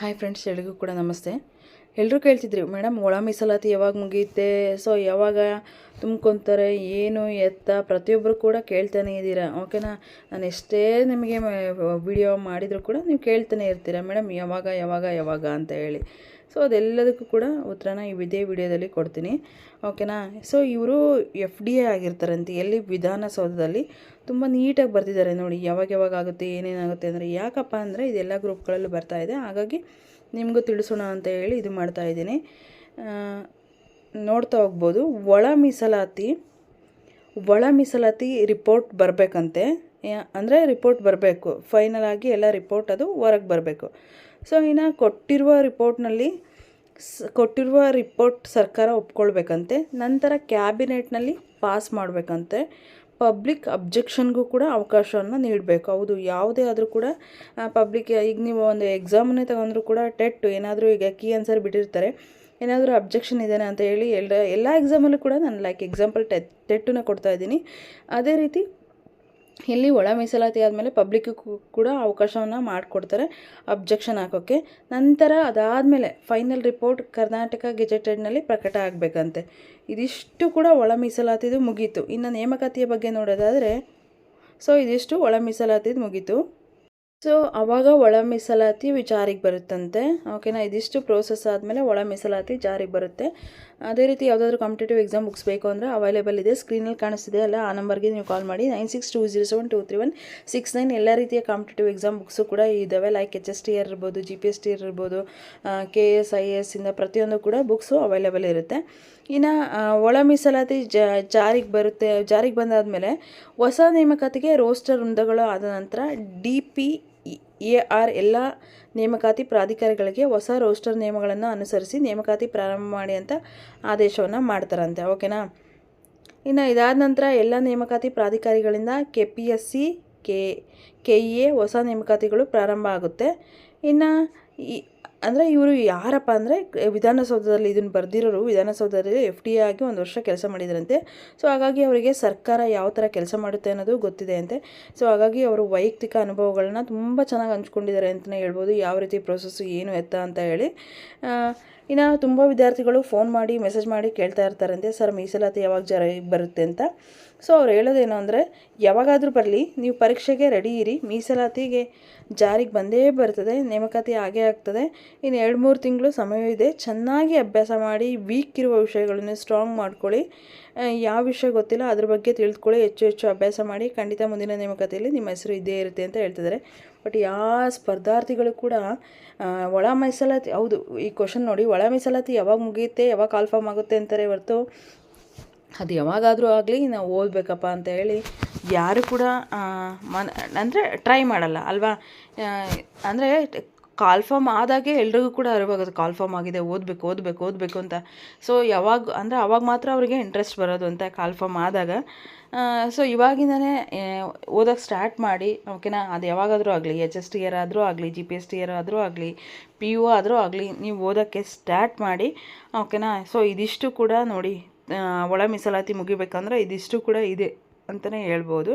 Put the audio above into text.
Hi friends ಎಲ್ರಿಗೂ ಕೂಡ ನಮಸ್ತೆ. ಎಲ್ಲರೂ ಕೇಳ್ತಿದ್ರಿ, ಮೇಡಮ್, ಒಳ ಮೀಸಲಾತಿ ಯಾವಾಗ ಮುಗಿಯುತ್ತೆ? ಸೊ ಯಾವಾಗ ತುಂಬ್ಕೊತಾರೆ, ಏನು ಎತ್ತ ಪ್ರತಿಯೊಬ್ಬರು ಕೂಡ ಕೇಳ್ತಾನೆ ಇದ್ದೀರಾ? ಓಕೆನಾ ನಾನು ಎಷ್ಟೇ ನಿಮಗೆ ವಿಡಿಯೋ ಮಾಡಿದರೂ ಕೂಡ ನೀವು ಕೇಳ್ತಾನೆ ಇರ್ತೀರಾ, ಮೇಡಮ್, ಯಾವಾಗ ಯಾವಾಗ ಯಾವಾಗ? ಅಂತ ಹೇಳಿ. ಸೊ ಅದೆಲ್ಲದಕ್ಕೂ ಕೂಡ ಉತ್ತರನ ಇದೇ ವಿಡಿಯೋದಲ್ಲಿ ಕೊಡ್ತೀನಿ. ಓಕೆನಾ ಸೊ ಇವರು ಎಫ್ ಡಿ ಎ ಆಗಿರ್ತಾರಂತೆ, ಎಲ್ಲಿ ವಿಧಾನಸೌಧದಲ್ಲಿ ತುಂಬ ನೀಟಾಗಿ ಬರ್ತಿದ್ದಾರೆ ನೋಡಿ, ಯಾವಾಗ ಯಾವಾಗ ಆಗುತ್ತೆ, ಏನೇನಾಗುತ್ತೆ ಅಂದರೆ, ಯಾಕಪ್ಪ ಅಂದರೆ ಇದೆಲ್ಲ ಗ್ರೂಪ್ಗಳಲ್ಲೂ ಬರ್ತಾ ಇದೆ, ಹಾಗಾಗಿ ನಿಮಗೂ ತಿಳಿಸೋಣ ಅಂತ ಹೇಳಿ ಇದು ಮಾಡ್ತಾ ಇದ್ದೀನಿ. ನೋಡ್ತಾ ಹೋಗ್ಬೋದು. ಒಳ ಮೀಸಲಾತಿ ಒಳ ಮೀಸಲಾತಿ ರಿಪೋರ್ಟ್ ಬರಬೇಕಂತೆ. ಅಂದರೆ ರಿಪೋರ್ಟ್ ಬರಬೇಕು. ಫೈನಲ್ ಆಗಿ ಎಲ್ಲ ರಿಪೋರ್ಟ್ ಅದು ಹೊರಗೆ ಬರಬೇಕು. ಸೊ ಇನ್ನು ಕೊಟ್ಟಿರುವ ರಿಪೋರ್ಟ್ನಲ್ಲಿ ಸ್, ಕೊಟ್ಟಿರುವ ರಿಪೋರ್ಟ್ ಸರ್ಕಾರ ಒಪ್ಕೊಳ್ಬೇಕಂತೆ. ನಂತರ ಕ್ಯಾಬಿನೆಟ್ನಲ್ಲಿ ಪಾಸ್ ಮಾಡಬೇಕಂತೆ. ಪಬ್ಲಿಕ್ ಅಬ್ಜೆಕ್ಷನ್ಗೂ ಕೂಡ ಅವಕಾಶವನ್ನು ನೀಡಬೇಕು. ಹೌದು, ಯಾವುದೇ ಆದರೂ ಕೂಡ ಪಬ್ಲಿಕ್ ಈಗ ನೀವು ಒಂದು ಎಕ್ಸಾಮನ್ನೇ ತಗೊಂಡ್ರೂ ಕೂಡ ಟೆಟ್ ಏನಾದರೂ ಈಗ ಕೀ ಆನ್ಸರ್ ಬಿಟ್ಟಿರ್ತಾರೆ. ಏನಾದರೂ ಅಬ್ಜೆಕ್ಷನ್ ಇದ್ದಾನೆ ಅಂತ ಹೇಳಿ, ಎಲ್ಲ ಎಲ್ಲ ಎಕ್ಸಾಮಲ್ಲೂ ಕೂಡ ನಾನು ಲೈಕ್ ಎಕ್ಸಾಂಪಲ್ ಟೆ ಟೆಟ್ಟನ್ನು ಕೊಡ್ತಾ ಇದ್ದೀನಿ. ಅದೇ ರೀತಿ ಇಲ್ಲಿ ಒಳ ಮೀಸಲಾತಿ ಆದಮೇಲೆ ಪಬ್ಲಿಕ್ಕಿಗೂ ಕೂಡ ಅವಕಾಶವನ್ನು ಮಾಡಿಕೊಡ್ತಾರೆ ಅಬ್ಜೆಕ್ಷನ್ ಹಾಕೋಕ್ಕೆ ನಂತರ ಅದಾದಮೇಲೆ ಫೈನಲ್ ರಿಪೋರ್ಟ್ ಕರ್ನಾಟಕ ಗೆಜೆಟೆಡ್ನಲ್ಲಿ ಪ್ರಕಟ ಆಗಬೇಕಂತೆ. ಇದಿಷ್ಟು ಕೂಡ ಒಳ ಮೀಸಲಾತಿದು ಮುಗೀತು. ಇನ್ನು ನೇಮಕಾತಿಯ ಬಗ್ಗೆ ನೋಡೋದಾದರೆ ಸೊ ಇದಿಷ್ಟು ಒಳ ಮೀಸಲಾತಿದು ಮುಗೀತು. ಸೊ ಅವಾಗ ಒಳ ಮೀಸಲಾತಿ ಜಾರಿಗೆ ಬರುತ್ತಂತೆ. ಓಕೆನಾ ಇದಿಷ್ಟು ಪ್ರೋಸೆಸ್ ಆದಮೇಲೆ ಒಳ ಮೀಸಲಾತಿ ಜಾರಿಗೆ ಬರುತ್ತೆ. ಅದೇ ರೀತಿ ಯಾವುದಾದ್ರೂ ಕಾಂಪಿಟೇಟಿವ್ ಎಕ್ಸಾಮ್ ಬುಕ್ಸ್ ಬೇಕು ಅಂದರೆ ಅವೈಲೇಬಲ್ ಇದೆ. ಸ್ಕ್ರೀನಲ್ಲಿ ಕಾಣಿಸ್ತಿದೆ ಅಲ್ಲ, ಆ ನಂಬರ್ಗೆ ನೀವು ಕಾಲ್ ಮಾಡಿ. Nine six two zero seven two three one six nine ಎಲ್ಲ ರೀತಿಯ ಕಾಂಪಿಟೇಟಿವ್ ಎಕ್ಸಾಮ್ ಬುಕ್ಸು ಕೂಡ ಇದ್ದಾವೆ like H S T R ಇರ್ಬೋದು ಜಿ ಪಿ ಎಸ್ ಟಿ ಇರ್ಬೋದು ಕೆ ಎಸ್ ಐ ಎಸ್ ಇಂದ ಪ್ರತಿಯೊಂದು ಕೂಡ ಬುಕ್ಸು ಅವೈಲೇಬಲ್ ಇರುತ್ತೆ. ಇನ್ನು ಒಳ ಮೀಸಲಾತಿ ಜಾರಿಗೆ ಬರುತ್ತೆ, ಜಾರಿಗೆ ಬಂದಾದಮೇಲೆ ಹೊಸ ನೇಮಕಾತಿಗೆ ರೋಸ್ಟರ್ ವೃಂದಗಳು ಆದ ನಂತರ ಡಿ ಪಿ ಎ ಆರ್ ಎಲ್ಲ ನೇಮಕಾತಿ ಪ್ರಾಧಿಕಾರಿಗಳಿಗೆ ಹೊಸ ರೋಸ್ಟರ್ ನಿಯಮಗಳನ್ನು ಅನುಸರಿಸಿ ನೇಮಕಾತಿ ಪ್ರಾರಂಭ ಮಾಡಿ ಅಂತ ಆದೇಶವನ್ನು ಮಾಡ್ತಾರಂತೆ, ಓಕೆನಾ? ಇನ್ನು ಇದಾದ ನಂತರ ಎಲ್ಲ ನೇಮಕಾತಿ ಪ್ರಾಧಿಕಾರಿಗಳಿಂದ K P S C K K E A ಹೊಸ ನೇಮಕಾತಿಗಳು ಪ್ರಾರಂಭ ಆಗುತ್ತೆ. ಇನ್ನು ಅಂದರೆ ಇವರು ಯಾರಪ್ಪ ಅಂದರೆ ವಿಧಾನಸೌಧದಲ್ಲಿ ಇದನ್ನು ಬರೆದಿರೋರು, ವಿಧಾನಸೌಧದಲ್ಲಿ ಎಫ್ ಡಿ ಆಗಿ ಒಂದು ವರ್ಷ ಕೆಲಸ ಮಾಡಿದ್ರಂತೆ. ಸೊ ಹಾಗಾಗಿ ಅವರಿಗೆ ಸರ್ಕಾರ ಯಾವ ಥರ ಕೆಲಸ ಮಾಡುತ್ತೆ ಅನ್ನೋದು ಗೊತ್ತಿದೆ ಅಂತೆ. ಸೊ ಹಾಗಾಗಿ ಅವರು ವೈಯಕ್ತಿಕ ಅನುಭವಗಳನ್ನ ತುಂಬ ಚೆನ್ನಾಗಿ ಹಂಚ್ಕೊಂಡಿದ್ದಾರೆ ಅಂತಲೇ ಹೇಳ್ಬೋದು. ಯಾವ ರೀತಿ ಪ್ರೊಸೆಸ್ಸು ಏನು ಎತ್ತ ಅಂತ ಹೇಳಿ. ಇನ್ನು ತುಂಬ ವಿದ್ಯಾರ್ಥಿಗಳು ಫೋನ್ ಮಾಡಿ ಮೆಸೇಜ್ ಮಾಡಿ ಕೇಳ್ತಾ ಇರ್ತಾರಂತೆ, ಸರ್, ಮೀಸಲಾತಿ ಯಾವಾಗ ಜರ ಬರುತ್ತೆ ಅಂತ? ಸೊ ಅವ್ರು ಹೇಳೋದೇನು ಅಂದರೆ, ಯಾವಾಗಾದರೂ ಬರಲಿ, ನೀವು ಪರೀಕ್ಷೆಗೆ ರೆಡಿ ಇರಿ, ಮೀಸಲಾತಿಗೆ ಜಾರಿಗೆ ಬಂದೇ ಬರ್ತದೆ, ನೇಮಕಾತಿ ಆಗೇ ಆಗ್ತದೆ. ಇನ್ನು ಎರಡು ಮೂರು ತಿಂಗಳು ಸಮಯವಿದೆ ಚೆನ್ನಾಗಿ ಅಭ್ಯಾಸ ಮಾಡಿ ವೀಕ್ ಇರುವ ವಿಷಯಗಳನ್ನು ಸ್ಟ್ರಾಂಗ್ ಮಾಡ್ಕೊಳ್ಳಿ. ಯಾವ ವಿಷಯ ಗೊತ್ತಿಲ್ಲ, ಅದ್ರ ಬಗ್ಗೆ ತಿಳ್ಕೊಳ್ಳಿ ಹೆಚ್ಚು ಹೆಚ್ಚು ಅಭ್ಯಾಸ ಮಾಡಿ, ಖಂಡಿತ ಮುಂದಿನ ನೇಮಕಾತಿಯಲ್ಲಿ ನಿಮ್ಮ ಹೆಸರು ಇದ್ದೇ ಇರುತ್ತೆ ಅಂತ ಹೇಳ್ತಿದ್ದಾರೆ. ಬಟ್ ಯಾವ ಸ್ಪರ್ಧಾರ್ಥಿಗಳು ಕೂಡ ಒಳ ಮೀಸಲಾತಿ ಹೌದು, ಈ ಕ್ವಶನ್ ನೋಡಿ ಒಳ ಮೀಸಲಾತಿ ಯಾವಾಗ ಮುಗಿಯುತ್ತೆ, ಯಾವಾಗ ಕಾಲ್ಫಾರ್ಮ್ ಆಗುತ್ತೆ ಅಂತಾರೆ ಹೊರತು, ಅದು ಯಾವಾಗಾದರೂ ಆಗಲಿ ನಾವು ಓದಬೇಕಪ್ಪ ಅಂತ ಹೇಳಿ, ಯಾರು ಕೂಡ ಮನ್, ಅಂದರೆ ಟ್ರೈ ಮಾಡಲ್ಲ, ಅಲ್ವಾ? ಅಂದರೆ ಕಾಲ್ಫಾರ್ಮ್ ಆದಾಗೆ ಎಲ್ರಿಗೂ ಕೂಡ ಅರವಾಗುತ್ತೆ ಕಾಲ್ ಫಾರ್ಮ್ ಆಗಿದೆ, ಓದಬೇಕು ಓದಬೇಕು ಓದಬೇಕು ಅಂತ. ಸೊ ಯಾವಾಗ, ಅಂದರೆ ಅವಾಗ ಮಾತ್ರ ಅವರಿಗೆ ಇಂಟ್ರೆಸ್ಟ್ ಬರೋದು ಅಂತ ಕಾಲ್ಫಾರ್ಮ್ ಆದಾಗ. ಸೊ ಇವಾಗಿಂದನೇ ಓದೋಕ್ಕೆ ಸ್ಟಾರ್ಟ್ ಮಾಡಿ ಓಕೆನಾ ಅದು ಯಾವಾಗಾದರೂ ಆಗಲಿ ಎಚ್ ಎಸ್ ಟಿ ಇಯರ್ ಆದರೂ ಆಗಲಿ G P S T year ಆದರೂ ಆಗಲಿ ಪಿ ಯು ಆದರೂ ಆಗಲಿ, ನೀವು ಓದೋಕ್ಕೆ ಸ್ಟಾರ್ಟ್ ಮಾಡಿ ಓಕೆನಾ ಸೊ ಇದಿಷ್ಟು ಕೂಡ ನೋಡಿ ಒಳ ಮೀಸಲಾತಿ ಮುಗಿಬೇಕಂದ್ರೆ ಇದಿಷ್ಟು ಕೂಡ ಇದೆ ಅಂತಲೇ ಹೇಳ್ಬೋದು.